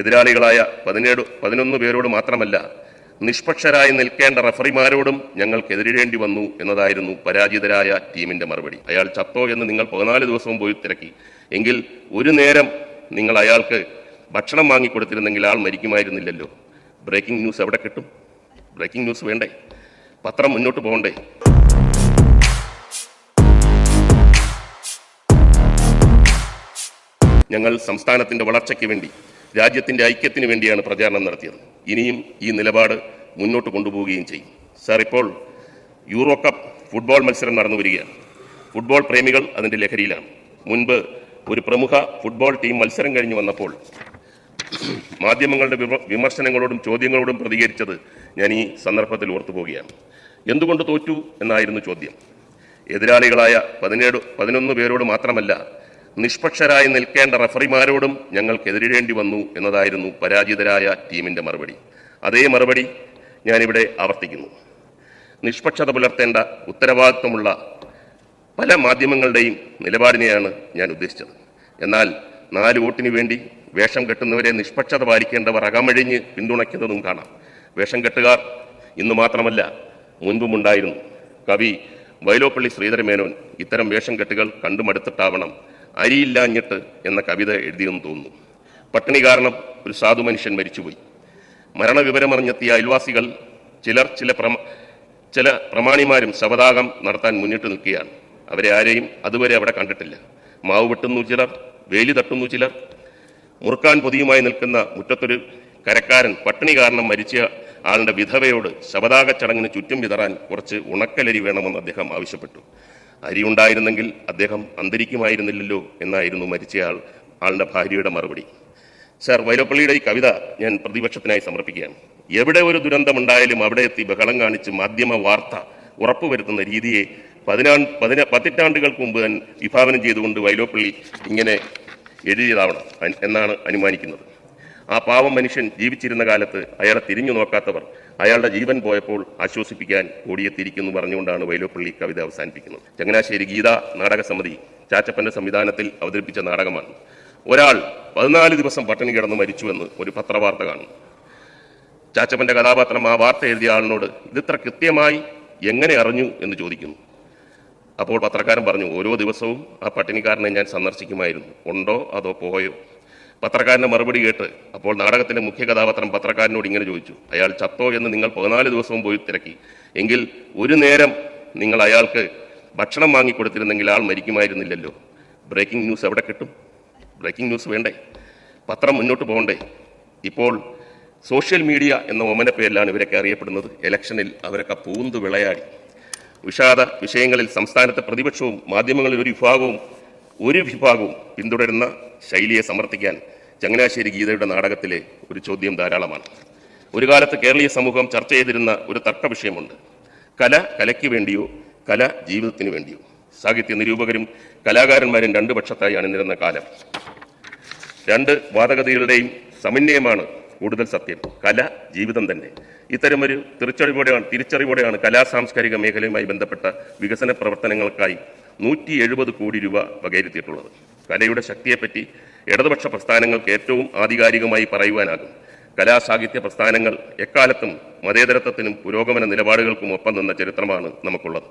എതിരാളികളായ പതിനേഴ് പതിനൊന്ന് പേരോട് മാത്രമല്ല നിഷ്പക്ഷരായി നിൽക്കേണ്ട റഫറിമാരോടും ഞങ്ങൾക്ക് എതിരിടേണ്ടി വന്നു എന്നതായിരുന്നു പരാജിതരായ ടീമിന്റെ മറുപടി. അയാൾ ചത്തോ എന്ന് നിങ്ങൾ പതിനാല് ദിവസവും പോയി തിരക്കി. എങ്കിൽ ഒരു നേരം നിങ്ങൾ അയാൾക്ക് ഭക്ഷണം വാങ്ങിക്കൊടുത്തിരുന്നെങ്കിൽ ആൾ മരിക്കുമായിരുന്നില്ലല്ലോ. ബ്രേക്കിംഗ് ന്യൂസ് എവിടെ കിട്ടും? ബ്രേക്കിംഗ് ന്യൂസ് വേണ്ടേ? പത്രം മുന്നോട്ട് പോകണ്ടേ? ഞങ്ങൾ സംസ്ഥാനത്തിന്റെ വളർച്ചയ്ക്ക് വേണ്ടി രാജ്യത്തിന്റെ ഐക്യത്തിന് വേണ്ടിയാണ് പ്രചാരണം നടത്തിയത്. ഇനിയും ഈ നിലപാട് മുന്നോട്ട് കൊണ്ടുപോവുകയും ചെയ്യും. സാർ ഇപ്പോൾ യൂറോ കപ്പ് ഫുട്ബോൾ മത്സരം നടന്നു വരികയാണ്. ഫുട്ബോൾ പ്രേമികൾ അതിന്റെ ലഹരിയിലാണ്. മുൻപ് ഒരു പ്രമുഖ ഫുട്ബോൾ ടീം മത്സരം കഴിഞ്ഞു വന്നപ്പോൾ മാധ്യമങ്ങളുടെ വിമർശനങ്ങളോടും ചോദ്യങ്ങളോടും പ്രതികരിച്ചത് ഞാൻ ഈ സന്ദർഭത്തിൽ ഓർത്തു പോവുകയാണ് എന്തുകൊണ്ട് തോറ്റു എന്നായിരുന്നു ചോദ്യം. എതിരാളികളായ പതിനേഴ് പതിനൊന്ന് പേരോട് മാത്രമല്ല നിഷ്പക്ഷരായി നിൽക്കേണ്ട റഫറിമാരോടും ഞങ്ങൾക്ക് എതിരിടേണ്ടി വന്നു എന്നതായിരുന്നു പരാജിതരായ ടീമിന്റെ മറുപടി. അതേ മറുപടി ഞാനിവിടെ ആവർത്തിക്കുന്നു. നിഷ്പക്ഷത പുലർത്തേണ്ട ഉത്തരവാദിത്വമുള്ള പല മാധ്യമങ്ങളുടെയും നിലപാടിനെയാണ് ഞാൻ ഉദ്ദേശിച്ചത്. എന്നാൽ നാല് വോട്ടിന് വേണ്ടി വേഷം കെട്ടുന്നവരെ നിഷ്പക്ഷത പാലിക്കേണ്ടവർ അകമഴിഞ്ഞ് പിന്തുണയ്ക്കുന്നതും കാണാം. വേഷം കെട്ടുകാർ ഇന്ന് മാത്രമല്ല മുൻപുമുണ്ടായിരുന്നു കവി വൈലോപ്പള്ളി ശ്രീധരമേനോൻ ഇത്തരം വേഷം കെട്ടുകൾ കണ്ടുമടുത്തിട്ടാവണം അരിയില്ലാഞ്ഞിട്ട് എന്ന കവിത എഴുതിയെന്ന് തോന്നുന്നു. പട്ടിണി കാരണം ഒരു സാധു മനുഷ്യൻ മരിച്ചുപോയി. മരണവിവരമറിഞ്ഞെത്തിയ അയൽവാസികൾ ചിലർ ചില പ്രമ ചില പ്രമാണിമാരും ശവദാഹം നടത്താൻ മുന്നിട്ട് നിൽക്കുകയാണ്. അവരെ ആരെയും അതുവരെ അവിടെ കണ്ടിട്ടില്ല. മാവ് വെട്ടുന്നു ചിലർ വേലി തട്ടുന്നു ചിലർ. മുറുക്കാൻ പൊതിയുമായി നിൽക്കുന്ന മുറ്റത്തൊരു കരക്കാരൻ പട്ടിണി കാരണം മരിച്ച ആളുടെ വിധവയോട് ശവദാഹ ചടങ്ങിന് ചുറ്റും വിതറാൻ കുറച്ച് ഉണക്കലരി വേണമെന്ന് അദ്ദേഹം ആവശ്യപ്പെട്ടു. അരി ഉണ്ടായിരുന്നെങ്കിൽ അദ്ദേഹം അന്തരിക്കുമായിരുന്നില്ലല്ലോ എന്നായിരുന്നു മരിച്ചയാൾ ആളുടെ ഭാര്യയുടെ മറുപടി. സർ വൈലപ്പള്ളിയുടെ ഈ കവിത ഞാൻ പ്രതിപക്ഷത്തിനായി സമർപ്പിക്കുകയാണ്. എവിടെ ഒരു ദുരന്തമുണ്ടായാലും അവിടെ എത്തി ബഹളം കാണിച്ച് മാധ്യമ വാർത്ത ഉറപ്പുവരുത്തുന്ന രീതിയെ പതിനാ പതിന പതിറ്റാണ്ടുകൾക്ക് മുമ്പ് വിഭാവനം ചെയ്തുകൊണ്ട് വൈലോപ്പള്ളി ഇങ്ങനെ എഴുതിയതാവണം. എന്നാണ് അനുമാനിക്കുന്നത്. ആ പാവം മനുഷ്യൻ ജീവിച്ചിരുന്ന കാലത്ത് അയാളെ തിരിഞ്ഞു നോക്കാത്തവർ അയാളുടെ ജീവൻ പോയപ്പോൾ ആശ്വസിപ്പിക്കാൻ ഓടിയെത്തിയിരിക്കുന്നു പറഞ്ഞുകൊണ്ടാണ് വൈലോപ്പള്ളി കവിത അവസാനിപ്പിക്കുന്നത്. ചങ്ങനാശ്ശേരി ഗീത നാടക സമിതി ചാച്ചപ്പന്റെ സംവിധാനത്തിൽ അവതരിപ്പിച്ച നാടകമാണ്. ഒരാൾ പതിനാല് ദിവസം പട്ടിണി കിടന്ന് മരിച്ചുവെന്ന് ഒരു പത്രവാർത്ത കാണുന്നു. ചാച്ചപ്പന്റെ കഥാപാത്രം ആ വാർത്ത എഴുതിയ ആളിനോട് ഇതിത്ര കൃത്യമായി എങ്ങനെ അറിഞ്ഞു എന്ന് ചോദിക്കുന്നു. അപ്പോൾ പത്രക്കാരൻ പറഞ്ഞു ഓരോ ദിവസവും ആ പട്ടിണിക്കാരനെ ഞാൻ സന്ദർശിക്കുമായിരുന്നു. ഉണ്ടോ അതോ പോയോ? പത്രക്കാരന്റെ മറുപടി കേട്ട് അപ്പോൾ നാടകത്തിന്റെ മുഖ്യ കഥാപാത്രം പത്രക്കാരനോട് ഇങ്ങനെ ചോദിച്ചു. അയാൾ ചത്തോ എന്ന് നിങ്ങൾ പതിനാല് ദിവസവും പോയി തിരക്കി. എങ്കിൽ ഒരു നേരം നിങ്ങൾ അയാൾക്ക് ഭക്ഷണം വാങ്ങിക്കൊടുത്തിരുന്നെങ്കിൽ ആൾ മരിക്കുമായിരുന്നില്ലല്ലോ. ബ്രേക്കിംഗ് ന്യൂസ് എവിടെ കിട്ടും? ബ്രേക്കിംഗ് ന്യൂസ് വേണ്ടേ? പത്രം മുന്നോട്ട് പോകണ്ടേ? ഇപ്പോൾ സോഷ്യൽ മീഡിയ എന്ന ഒമന പേരിലാണ് ഇവരൊക്കെ അറിയപ്പെടുന്നത്. ഇലക്ഷനിൽ അവരൊക്കെ പൂന്തു വിളയാടി. വിഷാദ വിഷയങ്ങളിൽ സംസ്ഥാനത്തെ പ്രതിപക്ഷവും മാധ്യമങ്ങളിൽ ഒരു വിഭാഗവും ഒരു വിഭാഗവും പിന്തുടരുന്ന ശൈലിയെ സമർത്ഥിക്കാൻ ചങ്ങനാശ്ശേരി ഗീതയുടെ നാടകത്തിലെ ഒരു ചോദ്യം ധാരാളമാണ്. ഒരു കാലത്ത് കേരളീയ സമൂഹം ചർച്ച ചെയ്തിരുന്ന ഒരു തർക്ക വിഷയമുണ്ട്. കല കലയ്ക്ക് വേണ്ടിയോ കല ജീവിതത്തിന് വേണ്ടിയോ? സാഹിത്യ നിരൂപകരും കലാകാരന്മാരും രണ്ടു പക്ഷത്തായി അണിനിരുന്ന കാലം. രണ്ട് വാദഗതികളുടെയും സമന്വയമാണ് കൂടുതൽ സത്യം. കല ജീവിതം തന്നെ. ഇത്തരമൊരു തിരിച്ചറിവോടെയാണ് തിരിച്ചറിവോടെയാണ് കലാ സാംസ്കാരിക മേഖലയുമായി ബന്ധപ്പെട്ട വികസന പ്രവർത്തനങ്ങൾക്കായി നൂറ്റി എഴുപത് കോടി രൂപ വകയിരുത്തിയിട്ടുള്ളത്. കലയുടെ ശക്തിയെപ്പറ്റി ഇടതുപക്ഷ പ്രസ്ഥാനങ്ങൾക്ക് ഏറ്റവും ആധികാരികമായി പറയുവാനാകും. കലാസാഹിത്യ പ്രസ്ഥാനങ്ങൾ എക്കാലത്തും മതേതരത്വത്തിനും പുരോഗമന നിലപാടുകൾക്കും ഒപ്പം നിന്ന ചരിത്രമാണ് നമുക്കുള്ളത്.